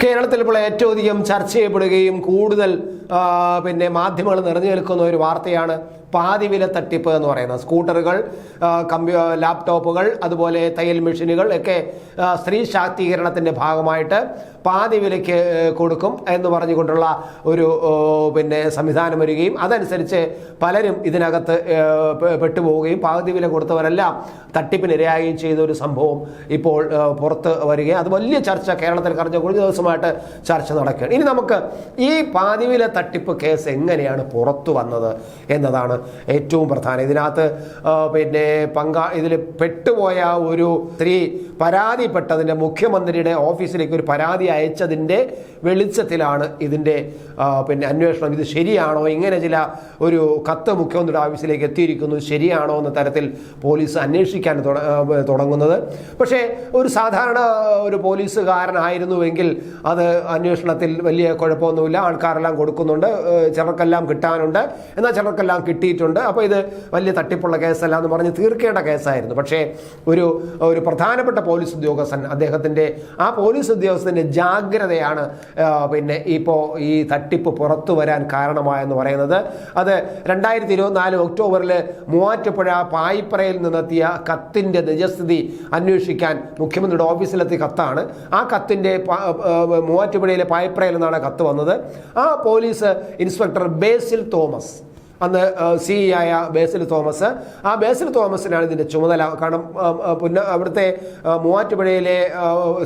കേരളത്തിൽ ഇപ്പോൾ ഏറ്റവും അധികം ചർച്ച ചെയ്യപ്പെടുകയും കൂടുതൽ പിന്നെ മാധ്യമങ്ങൾ നിറഞ്ഞു നിൽക്കുന്ന ഒരു വാർത്തയാണ് പാതി വില തട്ടിപ്പ് എന്ന് പറയുന്നത്. സ്കൂട്ടറുകൾ കമ്പ്യൂ ലാപ്ടോപ്പുകൾ അതുപോലെ തയ്യൽ മെഷീനുകൾ ഒക്കെ സ്ത്രീ ശാക്തീകരണത്തിന്റെ ഭാഗമായിട്ട് പാതി വിലയ്ക്ക് കൊടുക്കും എന്ന് പറഞ്ഞുകൊണ്ടുള്ള ഒരു പിന്നെ സംവിധാനം വരികയും അതനുസരിച്ച് പലരും ഇതിനകത്ത് പെട്ടുപോവുകയും പാതി വില കൊടുത്തവരെല്ലാം തട്ടിപ്പിനിരയാകുകയും ചെയ്ത ഒരു സംഭവം ഇപ്പോൾ പുറത്ത് വരികയും അത് വലിയ ചർച്ച കേരളത്തിൽ കഴിഞ്ഞ കുറച്ച് ദിവസമായിട്ട് ചർച്ച നടക്കുകയാണ്. ഇനി നമുക്ക് ഈ പാതിവില തട്ടിപ്പ് കേസ് എങ്ങനെയാണ് പുറത്തു വന്നത് എന്നതാണ് ഏറ്റവും പ്രധാനം. ഇതിനകത്ത് പിന്നെ പങ്കാ ഇതിൽ പെട്ടുപോയ ഒരു സ്ത്രീ പരാതിപ്പെട്ടതിന്റെ മുഖ്യമന്ത്രിയുടെ ഓഫീസിലേക്ക് ഒരു പരാതി അയച്ചതിന്റെ വെളിച്ചത്തിലാണ് ഇതിന്റെ പിന്നെ അന്വേഷണം. ഇത് ശരിയാണോ? ഇങ്ങനെ ചില ഒരു കത്ത് മുഖ്യമന്ത്രിയുടെ ഓഫീസിലേക്ക് എത്തിയിരിക്കുന്നു. ശരിയാണോ എന്ന തരത്തിൽ പോലീസ് അന്വേഷിക്കാൻ തുട- തുടങ്ങുന്നത്. പക്ഷേ ഒരു സാധാരണ ഒരു പോലീസുകാരനായിരുന്നുവെങ്കിൽ അത് അന്വേഷണത്തിൽ വലിയ കുഴപ്പമൊന്നുമില്ല. ആൾക്കാരെല്ലാം കൊടുക്കുന്നുണ്ട്. ചിലർക്കെല്ലാം കിട്ടാനുണ്ട്. എന്നാൽ ചിലർക്കെല്ലാം കിട്ടിയിട്ടുണ്ട്. അപ്പോൾ ഇത് വലിയ തട്ടിപ്പുള്ള കേസല്ല എന്ന് പറഞ്ഞ് തീർക്കേണ്ട കേസായിരുന്നു. പക്ഷേ ഒരു ഒരു പ്രധാനപ്പെട്ട പോലീസ് ഉദ്യോഗസ്ഥൻ അദ്ദേഹത്തിന്റെ ആ പോലീസ് ഉദ്യോഗസ്ഥന്റെ ജാഗ്രതയാണ് പിന്നെ ഇപ്പോൾ ഈ തട്ടിപ്പ് പുറത്തു വരാൻ കാരണമായെന്ന് പറയുന്നത്. അത് രണ്ടായിരത്തി ഇരുപത്തിനാല് ഒക്ടോബറിൽ മൂവാറ്റുപുഴ പായിപ്പറയിൽ നിന്നെത്തിയ കത്തിന്റെ നിജസ്ഥിതി അന്വേഷിക്കാൻ മുഖ്യമന്ത്രിയുടെ ഓഫീസിലെത്തിയ കത്താണ്. ആ കത്തിന്റെ മൂവാറ്റുപുഴയിലെ പായിപ്പറയിൽ നിന്നാണ് കത്ത് വന്നത്. ആ പോലീസ് ഇൻസ്പെക്ടർ ബേസിൽ തോമസ്. അന്ന് സി ആയ ബേസിൽ തോമസ്. ആ ബേസിൽ തോമസിനാണ് ഇതിന്റെ ചുമതല. കാരണം പുന്ന അവിടുത്തെ മൂവാറ്റുപുഴയിലെ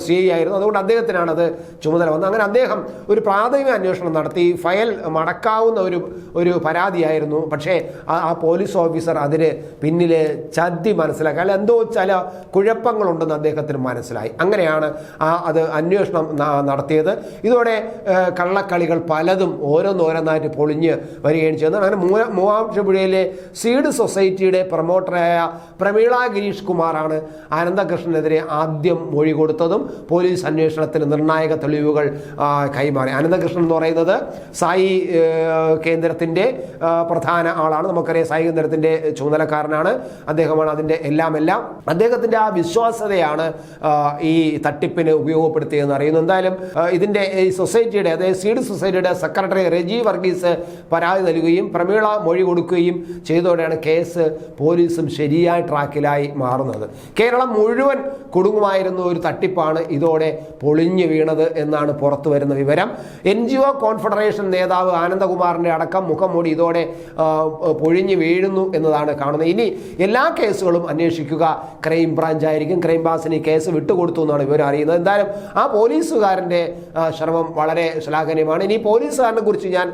സി ആയിരുന്നു. അതുകൊണ്ട് അദ്ദേഹത്തിനാണ് അത് ചുമതല വന്നത്. അങ്ങനെ അദ്ദേഹം ഒരു പ്രാഥമിക അന്വേഷണം നടത്തി. ഫയൽ മടക്കാവുന്ന ഒരു ഒരു പരാതിയായിരുന്നു. പക്ഷേ ആ പോലീസ് ഓഫീസർ അതിന് പിന്നിൽ ചതി മനസ്സിലാക്കി. അല്ല എന്തോ ചില കുഴപ്പങ്ങളുണ്ടെന്ന് അദ്ദേഹത്തിന് മനസ്സിലായി. അങ്ങനെയാണ് ആ അത് അന്വേഷണം നടത്തിയത്. ഇതോടെ കള്ളക്കളികൾ പലതും ഓരോന്നോരോന്നായിട്ട് പൊളിഞ്ഞ് വരികയും ചെയ്യുന്നത് അങ്ങനെ മൂവ മൂവാറ്റുപുഴയിലെ സീഡ് സൊസൈറ്റിയുടെ പ്രൊമോട്ടറായ പ്രമീള ഗിരീഷ് കുമാറാണ് അനന്തകൃഷ്ണനെതിരെ ആദ്യം മൊഴി കൊടുത്തതും പോലീസ് അന്വേഷണത്തിന് നിർണായക തെളിവുകൾ കൈമാറി. അനന്തകൃഷ്ണൻ എന്ന് പറയുന്നത് സായി കേന്ദ്രത്തിന്റെ പ്രധാന ആളാണ്. നമുക്കറിയാം സായി കേന്ദ്രത്തിന്റെ ചുമതലക്കാരനാണ്. അദ്ദേഹമാണ് അതിന്റെ എല്ലാം എല്ലാം. അദ്ദേഹത്തിന്റെ ആ വിശ്വാസതയാണ് ഈ തട്ടിപ്പിന് ഉപയോഗപ്പെടുത്തിയതെന്ന് അറിയുന്നു. എന്തായാലും ഇതിന്റെ ഈ സൊസൈറ്റിയുടെ അതായത് സീഡ് സൊസൈറ്റിയുടെ സെക്രട്ടറി റെജി വർഗീസ് പരാതി നൽകുകയും പ്രമീള മൊഴി കൊടുക്കുകയും ചെയ്തതോടെയാണ് കേസ് പോലീസും ശരിയായ ട്രാക്കിലായി മാറുന്നത്. കേരളം മുഴുവൻ കുടുങ്ങുമായിരുന്ന ഒരു തട്ടിപ്പാണ് ഇതോടെ പൊളിഞ്ഞു വീണത് എന്നാണ് പുറത്തു വരുന്ന വിവരം. എൻ ജി ഒ കോൺഫെഡറേഷൻ നേതാവ് ആനന്ദകുമാറിന്റെ അടക്കം മുഖംമൂടി ഇതോടെ പൊഴിഞ്ഞു വീഴുന്നു എന്നതാണ് കാണുന്നത്. ഇനി എല്ലാ കേസുകളും അന്വേഷിക്കുക. ക്രൈം ബ്രാഞ്ച് ആയിരിക്കും. ക്രൈം ബ്രാഞ്ചിന് ഈ കേസ് വിട്ടുകൊടുത്തു എന്നാണ് വിവരം അറിയുന്നത്. എന്തായാലും ആ പോലീസുകാരന്റെ ശ്രമം വളരെ ശ്ലാഘനീയമാണ്. ഇനി പോലീസുകാരനെ കുറിച്ച് ഞാൻ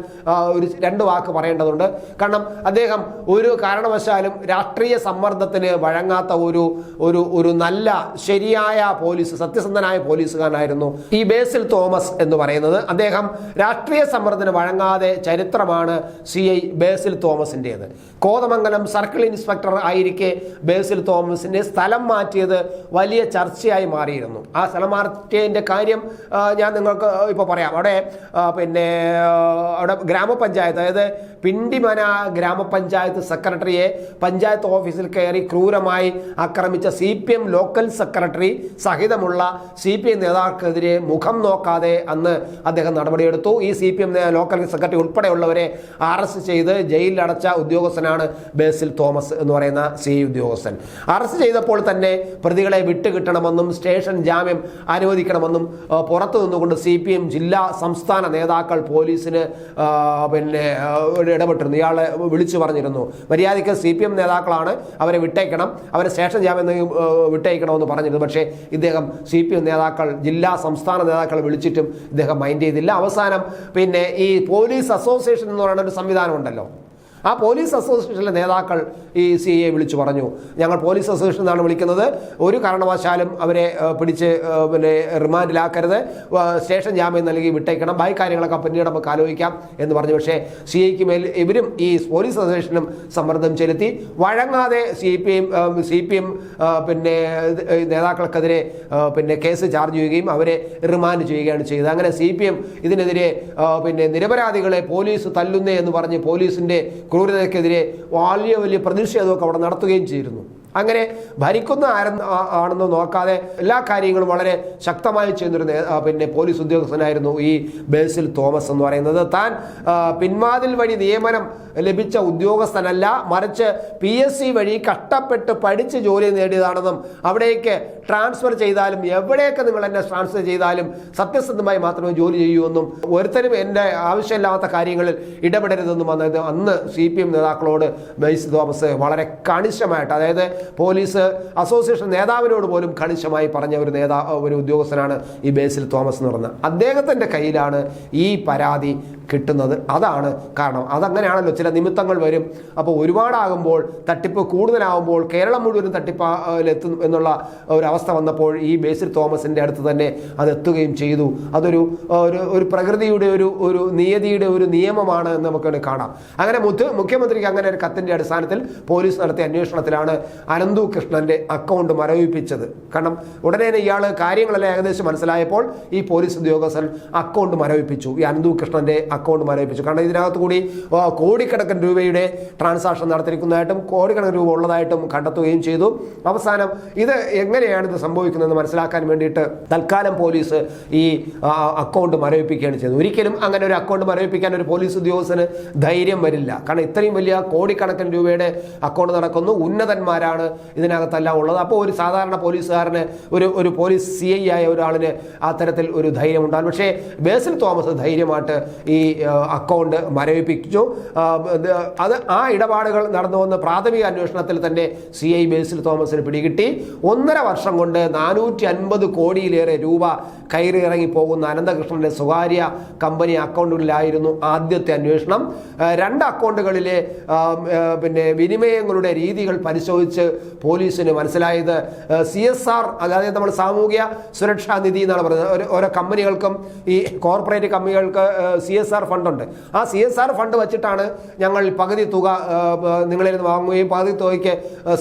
ഒരു രണ്ട് വാക്ക് പറയേണ്ടതുണ്ട്. കാരണം അദ്ദേഹം ഒരു കാരണവശാലും രാഷ്ട്രീയ സമ്മർദ്ദത്തിന് വഴങ്ങാത്ത ഒരു ഒരു ഒരു നല്ല ശരിയായ പോലീസ് സത്യസന്ധനായ പോലീസുകാരനായിരുന്നു ഈ ബേസിൽ തോമസ് എന്ന് പറയുന്നത്. അദ്ദേഹം രാഷ്ട്രീയ സമ്മർദ്ദത്തിന് വഴങ്ങാതെ ചരിത്രമാണ് സി ഐ ബേസിൽ തോമസിന്റേത്. കോതമംഗലം സർക്കിൾ ഇൻസ്പെക്ടർ ആയിരിക്കെ ബേസിൽ തോമസിന്റെ സ്ഥലം മാറ്റിയത് വലിയ ചർച്ചയായി മാറിയിരുന്നു. ആ സ്ഥലം മാറ്റിയതിന്റെ കാര്യം ഞാൻ നിങ്ങൾക്ക് ഇപ്പോൾ പറയാം. അവിടെ പിന്നെ അവിടെ ഗ്രാമപഞ്ചായത്ത് അതായത് പിണ്ടിമന ഗ്രാമപഞ്ചായത്ത് സെക്രട്ടറിയെ പഞ്ചായത്ത് ഓഫീസിൽ കയറി ക്രൂരമായി ആക്രമിച്ച C P M local secretary സഹിതമുള്ള C P M നേതാക്കൾക്കെതിരെ മുഖം നോക്കാതെ അന്ന് അദ്ദേഹം നടപടിയെടുത്തു. ഈ C P M local secretary ഉൾപ്പെടെയുള്ളവരെ arrest ചെയ്ത് ജയിലിൽ അടച്ച ഉദ്യോഗസ്ഥനാണ് ബേസിൽ തോമസ് എന്ന് പറയുന്ന സി ഉദ്യോഗസ്ഥൻ. അറസ്റ്റ് ചെയ്തപ്പോൾ തന്നെ പ്രതികളെ വിട്ടുകിട്ടണമെന്നും സ്റ്റേഷൻ ജാമ്യം അനുവദിക്കണമെന്നും പുറത്തു നിന്നുകൊണ്ട് സി ജില്ലാ സംസ്ഥാന നേതാക്കൾ പോലീസിന് പിന്നെ ഇടപെട്ടിരുന്നു. ഇയാളെ വിളിച്ചു പറഞ്ഞിരുന്നു. മര്യാദയ്ക്ക് സി പി എം നേതാക്കളാണ് അവരെ വിട്ടേക്കണം. അവരെ സ്റ്റേഷൻ ജാമ്യം വിട്ടേക്കണമെന്ന് പറഞ്ഞിരുന്നു. പക്ഷേ ഇദ്ദേഹം സി പി എം നേതാക്കൾ ജില്ലാ സംസ്ഥാന നേതാക്കൾ വിളിച്ചിട്ടും ഇദ്ദേഹം മൈൻഡ് ചെയ്തില്ല. അവസാനം പിന്നെ ഈ പോലീസ് അസോസിയേഷൻ എന്ന് പറയുന്ന ഒരു സംവിധാനം ഉണ്ടല്ലോ. ആ പോലീസ് അസോസിയേഷനിലെ നേതാക്കൾ ഈ സി എ വിളിച്ചു പറഞ്ഞു. ഞങ്ങൾ പോലീസ് അസോസിയേഷൻ എന്നാണ് വിളിക്കുന്നത്. ഒരു കാരണവശാലും അവരെ പിടിച്ച് പിന്നെ റിമാൻഡിലാക്കരുത്. സ്റ്റേഷൻ ജാമ്യം നൽകി വിട്ടേക്കണം. ബാക്കി കാര്യങ്ങളൊക്കെ പിന്നീട് നമുക്ക് ആലോചിക്കാം എന്ന് പറഞ്ഞു. പക്ഷേ സി ഐക്ക് മേൽ ഇവരും ഈ പോലീസ് അസോസിയേഷനും സമ്മർദ്ദം ചെലുത്തി. വഴങ്ങാതെ C P M C P M പിന്നെ നേതാക്കൾക്കെതിരെ പിന്നെ കേസ് ചാർജ് ചെയ്യുകയും അവരെ റിമാൻഡ് ചെയ്യുകയാണ് ചെയ്തത്. അങ്ങനെ സി പി എം ഇതിനെതിരെ പിന്നെ നിരപരാധികളെ പോലീസ് തല്ലുന്നേ എന്ന് പറഞ്ഞ് പോലീസിന്റെ ക്രൂരതയ്ക്കെതിരെ വലിയ വലിയ പ്രതിഷേധമൊക്കെ അവിടെ നടത്തുകയും ചെയ്തിരുന്നു. അങ്ങനെ ഭരിക്കുന്ന ആരെന്ന് നോക്കാതെ എല്ലാ കാര്യങ്ങളും വളരെ ശക്തമായി ചെയ്യുന്നൊരു പിന്നെ പോലീസ് ഉദ്യോഗസ്ഥനായിരുന്നു ഈ ബേസിൽ തോമസ് എന്ന് പറയുന്നത്. താൻ പിൻവാതിൽ വഴി നിയമനം ലഭിച്ച ഉദ്യോഗസ്ഥനല്ല മറിച്ച് പി എസ് സി വഴി കഷ്ടപ്പെട്ട് പഠിച്ച് ജോലി നേടിയതാണെന്നും അവിടേക്ക് ട്രാൻസ്ഫർ ചെയ്താലും എവിടെയൊക്കെ നിങ്ങൾ എന്നെ ട്രാൻസ്ഫർ ചെയ്താലും സത്യസന്ധമായി മാത്രമേ ജോലി ചെയ്യൂ എന്നും ഒരുത്തരും എന്റെ ആവശ്യമില്ലാത്ത കാര്യങ്ങളിൽ ഇടപെടരുതെന്നും അതായത് അന്ന് സി പി എം നേതാക്കളോട് ബേസ് തോമസ് വളരെ കണിശമായിട്ട് അതായത് പോലീസ് അസോസിയേഷൻ നേതാവിനോട് പോലും കണിശമായി പറഞ്ഞ ഒരു നേതാ ഒരു ഉദ്യോഗസ്ഥനാണ് ഈ ബേസിൽ തോമസ് എന്ന് പറയുന്നത് അദ്ദേഹത്തിന്റെ കയ്യിലാണ് ഈ പരാതി കിട്ടുന്നത്. അതാണ് കാരണം. അതങ്ങനെയാണല്ലോ ചില നിമിത്തങ്ങൾ വരും. അപ്പോൾ ഒരുപാടാകുമ്പോൾ തട്ടിപ്പ് കൂടുതലാകുമ്പോൾ കേരളം മുഴുവനും തട്ടിപ്പിലെത്തും എന്നുള്ള ഒരവസ്ഥ വന്നപ്പോൾ ഈ ബേസിൽ തോമസിന്റെ അടുത്ത് തന്നെ അത് എത്തുകയും ചെയ്തു. അതൊരു ഒരു ഒരു പ്രകൃതിയുടെ ഒരു ഒരു നിയതിയുടെ ഒരു നിയമമാണ് എന്ന് നമുക്ക് കാണാം. അങ്ങനെ മുഖ്യ മുഖ്യമന്ത്രിക്ക് അങ്ങനെ ഒരു കത്തിന്റെ അടിസ്ഥാനത്തിൽ പോലീസ് നടത്തിയ അന്വേഷണത്തിലാണ് അനന്തു കൃഷ്ണന്റെ അക്കൗണ്ട് മരവിപ്പിച്ചത്. കാരണം ഉടനെ തന്നെ ഇയാൾ കാര്യങ്ങളെല്ലാം ഏകദേശം മനസ്സിലായപ്പോൾ ഈ പോലീസ് ഉദ്യോഗസ്ഥൻ അക്കൗണ്ട് മരവിപ്പിച്ചു. ഈ അനന്തു കൃഷ്ണന്റെ അക്കൗണ്ട് മരവിപ്പിച്ചു. കാരണം ഇതിനകത്ത് കൂടി കോടിക്കണക്കിന് രൂപയുടെ ട്രാൻസാക്ഷൻ നടത്തിയിരിക്കുന്നതായിട്ടും കോടിക്കണക്കിന് രൂപ ഉള്ളതായിട്ടും കണ്ടെത്തുകയും ചെയ്തു. അവസാനം ഇത് എങ്ങനെയാണ് ഇത് സംഭവിക്കുന്നതെന്ന് മനസ്സിലാക്കാൻ വേണ്ടിയിട്ട് തൽക്കാലം പോലീസ് ഈ അക്കൗണ്ട് മരവിപ്പിക്കുകയാണ് ചെയ്തത്. ഒരിക്കലും അങ്ങനെ ഒരു അക്കൗണ്ട് മരവിപ്പിക്കാൻ ഒരു പോലീസ് ഉദ്യോഗസ്ഥന് ധൈര്യം വരില്ല. കാരണം ഇത്രയും വലിയ കോടിക്കണക്കിന് രൂപയുടെ അക്കൗണ്ട് നടക്കുന്നു. ഉന്നതന്മാരാണ് ഇതിനകത്തെല്ലാം ഉള്ളത്. അപ്പോൾ ഒരു സാധാരണ പോലീസുകാരന് ഒരു ഒരു പോലീസ് സി ഐ ആയ ഒരാളിന് അത്തരത്തിൽ ഒരു ധൈര്യം ഉണ്ടാകും പക്ഷേ ബേസിൽ തോമസ് ധൈര്യമായിട്ട് ഈ അക്കൗണ്ട് മരവിപ്പിച്ചു. അത് ആ ഇടപാടുകൾ നടന്നു വന്ന പ്രാഥമിക അന്വേഷണത്തിൽ തന്നെ സി ഐ ബേസിൽ തോമസിന് പിടികിട്ടി. ഒന്നര വർഷം കൊണ്ട് നാനൂറ്റി അൻപത് കോടിയിലേറെ രൂപ കയറി ഇറങ്ങി പോകുന്ന അനന്തകൃഷ്ണന്റെ സ്വകാര്യ കമ്പനി അക്കൗണ്ടുകളിലായിരുന്നു ആദ്യത്തെ അന്വേഷണം. രണ്ട് അക്കൗണ്ടുകളിലെ പിന്നെ വിനിമയങ്ങളുടെ രീതികൾ പരിശോധിച്ച് പോലീസിന് മനസ്സിലായത്. സി എസ് ആർ അതായത് നമ്മൾ സാമൂഹ്യ സുരക്ഷാ നിധി എന്നാണ് പറയുന്നത്. ഓരോ കമ്പനികൾക്കും ഈ കോർപ്പറേറ്റ് കമ്പനികൾക്ക് സി എസ് ആർ ഫണ്ടുണ്ട്. ആ സി എസ് ആർ ഫണ്ട് വെച്ചിട്ടാണ് ഞങ്ങൾ പകുതി തുക നിങ്ങളിൽ നിന്ന് വാങ്ങുകയും പകുതി തുകയ്ക്ക്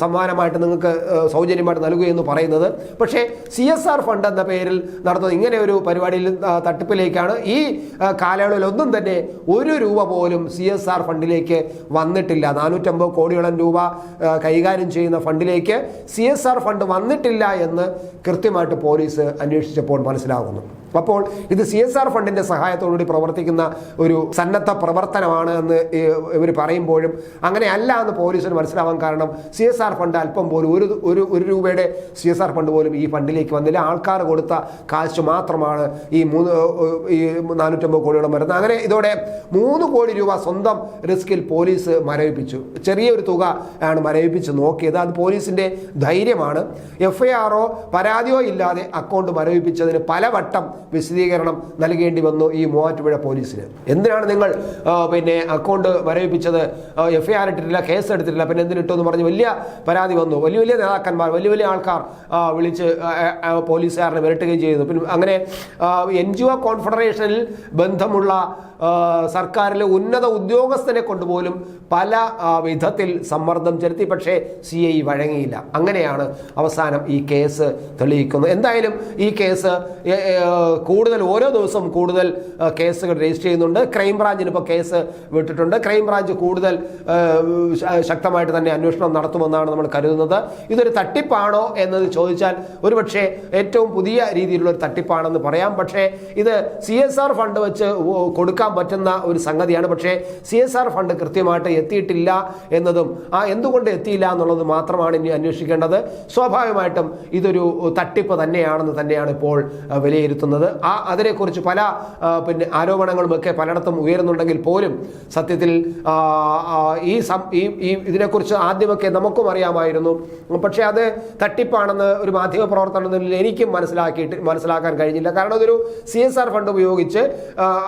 സമ്മാനമായിട്ട് നിങ്ങൾക്ക് സൗജന്യമായിട്ട് നൽകുകയും എന്ന് പറയുന്നത്. പക്ഷേ സി എസ് ആർ ഫണ്ട് എന്ന പേരിൽ നടത്തുന്ന ഇങ്ങനെ ഒരു പരിപാടിയിൽ തട്ടിപ്പിലേക്കാണ്. ഈ കാലയളവിൽ ഒന്നും തന്നെ ഒരു രൂപ പോലും സി എസ് ആർ ഫണ്ടിലേക്ക് വന്നിട്ടില്ല. നാനൂറ്റമ്പത് കോടിയോളം രൂപ കൈകാര്യം ചെയ്യുന്ന ഫണ്ടിലേക്ക് സി ഫണ്ട് വന്നിട്ടില്ല എന്ന് കൃത്യമായിട്ട് പോലീസ് അന്വേഷിച്ചപ്പോൾ മനസ്സിലാകുന്നു. അപ്പോൾ ഇത് സി എസ് ആർ ഫണ്ടിന്റെ സഹായത്തോടുകൂടി പ്രവർത്തിക്കുന്ന ഒരു സന്നദ്ധ പ്രവർത്തനമാണ് എന്ന് ഇവർ പറയുമ്പോഴും അങ്ങനെ അല്ല എന്ന് പോലീസിന് മനസ്സിലാവാൻ കാരണം സി എസ് ആർ ഫണ്ട് അല്പം പോലും ഒരു ഒരു ഒരു രൂപയുടെ സി എസ് ആർ ഫണ്ട് പോലും ഈ ഫണ്ടിലേക്ക് വന്നില്ല. ആൾക്കാർ കൊടുത്ത കാശ് മാത്രമാണ് ഈ മൂന്ന് ഈ നാനൂറ്റമ്പത് കോടിയോളം വരുന്നത്. അങ്ങനെ ഇതോടെ മൂന്ന് കോടി രൂപ സ്വന്തം റിസ്കിൽ പോലീസ് മരവിപ്പിച്ചു. ചെറിയൊരു തുക ആണ് മരവിപ്പിച്ച് നോക്കിയത്. അത് പോലീസിന്റെ ധൈര്യമാണ്. എഫ് ഐ ആറോ പരാതിയോ ഇല്ലാതെ അക്കൗണ്ട് മരവിപ്പിച്ചതിന് പലവട്ടം വിശദീകരണം നൽകേണ്ടി വന്നു ഈ മൂവാറ്റുപുഴ പോലീസിന്. എന്തിനാണ് നിങ്ങൾ പിന്നെ അക്കൗണ്ട് വരവിപ്പിച്ചത്? എഫ് ഐ ആർ ഇട്ടിട്ടില്ല കേസ് എടുത്തിട്ടില്ല പിന്നെ എന്തിനിട്ടു എന്ന് പറഞ്ഞ് വലിയ പരാതി വന്നു. വലിയ വലിയ നേതാക്കന്മാർ വലിയ വലിയ ആൾക്കാർ വിളിച്ച് പോലീസുകാരനെ വിരട്ടുകയും ചെയ്തു. പിന്നെ അങ്ങനെ എൻ ജി ഒ കോൺഫെഡറേഷനിൽ ബന്ധമുള്ള സർക്കാരിലെ ഉന്നത ഉദ്യോഗസ്ഥനെ കൊണ്ടുപോലും പല വിധത്തിൽ സമ്മർദ്ദം ചെലുത്തി. പക്ഷേ സി ഐ വഴങ്ങിയില്ല. അങ്ങനെയാണ് അവസാനം ഈ കേസ് തെളിയിക്കുന്നത്. എന്തായാലും ഈ കേസ് കൂടുതൽ ഓരോ ദിവസവും കൂടുതൽ കേസുകൾ രജിസ്റ്റർ ചെയ്യുന്നുണ്ട്. ക്രൈംബ്രാഞ്ചിന് ഇപ്പോൾ കേസ് വിട്ടിട്ടുണ്ട്. ക്രൈംബ്രാഞ്ച് കൂടുതൽ ശക്തമായിട്ട് തന്നെ അന്വേഷണം നടത്തുമെന്നാണ് നമ്മൾ കരുതുന്നത്. ഇതൊരു തട്ടിപ്പാണോ എന്നത് ചോദിച്ചാൽ ഒരുപക്ഷെ ഏറ്റവും പുതിയ രീതിയിലുള്ള ഒരു തട്ടിപ്പാണെന്ന് പറയാം. പക്ഷേ ഇത് സി എസ് ആർ ഫണ്ട് വെച്ച് കൊടുക്കാൻ പറ്റുന്ന ഒരു സംഗതിയാണ്. പക്ഷേ സി എസ് ആർ ഫണ്ട് കൃത്യമായിട്ട് എത്തിയിട്ടില്ല എന്നതും ആ എന്തുകൊണ്ട് എത്തിയില്ല എന്നുള്ളത് മാത്രമാണ് ഇനി അന്വേഷിക്കേണ്ടത്. സ്വാഭാവികമായിട്ടും ഇതൊരു തട്ടിപ്പ് തന്നെയാണെന്ന് തന്നെയാണ് ഇപ്പോൾ ആ, ആ അതിനെക്കുറിച്ച് പല പിന്നെ ആരോപണങ്ങളുമൊക്കെ പലയിടത്തും ഉയരുന്നുണ്ടെങ്കിൽ പോലും സത്യത്തിൽ ഈ ഈ ഇതിനെക്കുറിച്ച് ആദ്യമൊക്കെ നമുക്കും അറിയാമായിരുന്നു. പക്ഷേ അത് തട്ടിപ്പാണെന്ന് ഒരു മാധ്യമ പ്രവർത്തനത്തിൽ എനിക്കും മനസ്സിലാക്കിയിട്ട് മനസ്സിലാക്കാൻ കഴിഞ്ഞില്ല. കാരണം അതൊരു സി എസ് ആർ ഫണ്ട് ഉപയോഗിച്ച്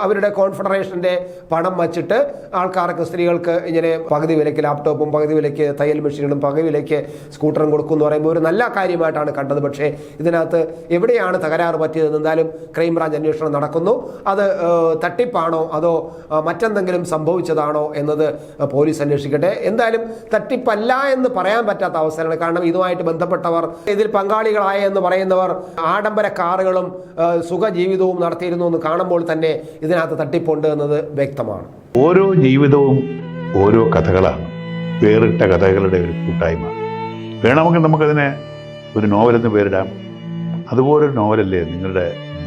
അവരുടെ കോൺഫെഡറേഷന്റെ പണം വച്ചിട്ട് ആൾക്കാർക്ക് സ്ത്രീകൾക്ക് ഇങ്ങനെ പകുതി വിലയ്ക്ക് ലാപ്ടോപ്പും പകുതി വിലയ്ക്ക് തയ്യൽ മെഷീനും പകുതി വിലയ്ക്ക് സ്കൂട്ടറും കൊടുക്കും എന്ന് പറയുമ്പോൾ ഒരു നല്ല കാര്യമായിട്ടാണ് കണ്ടത്. പക്ഷേ ഇതിനകത്ത് എവിടെയാണ് തകരാറ് പറ്റിയത് എന്തായാലും ക്രൈംബ്രാഞ്ച് അന്വേഷണം നടക്കുന്നു. അത് തട്ടിപ്പാണോ അതോ മറ്റെന്തെങ്കിലും സംഭവിച്ചതാണോ എന്നത് പോലീസ് അന്വേഷിക്കട്ടെ. എന്തായാലും തട്ടിപ്പല്ല എന്ന് പറയാൻ പറ്റാത്ത അവസരമാണ്. കാരണം ഇതുമായിട്ട് ബന്ധപ്പെട്ടവർ ഇതിൽ പങ്കാളികളായ എന്ന് പറയുന്നവർ ആഡംബര കാറുകളും സുഖജീവിതവും നടത്തിയിരുന്നു എന്ന് കാണുമ്പോൾ തന്നെ ഇതിനകത്ത് തട്ടിപ്പുണ്ട് എന്നത് വ്യക്തമാണ്. ഓരോ ജീവിതവും ഓരോ കഥകളാണ്. വേറിട്ട കഥകളുടെ ഒരു കൂട്ടായ്മ. വേണമെങ്കിൽ നമുക്കതിനെ ഒരു നോവലെന്ന് പേരിടാം. അതുപോലൊരു നോവലല്ലേ നിങ്ങളുടെ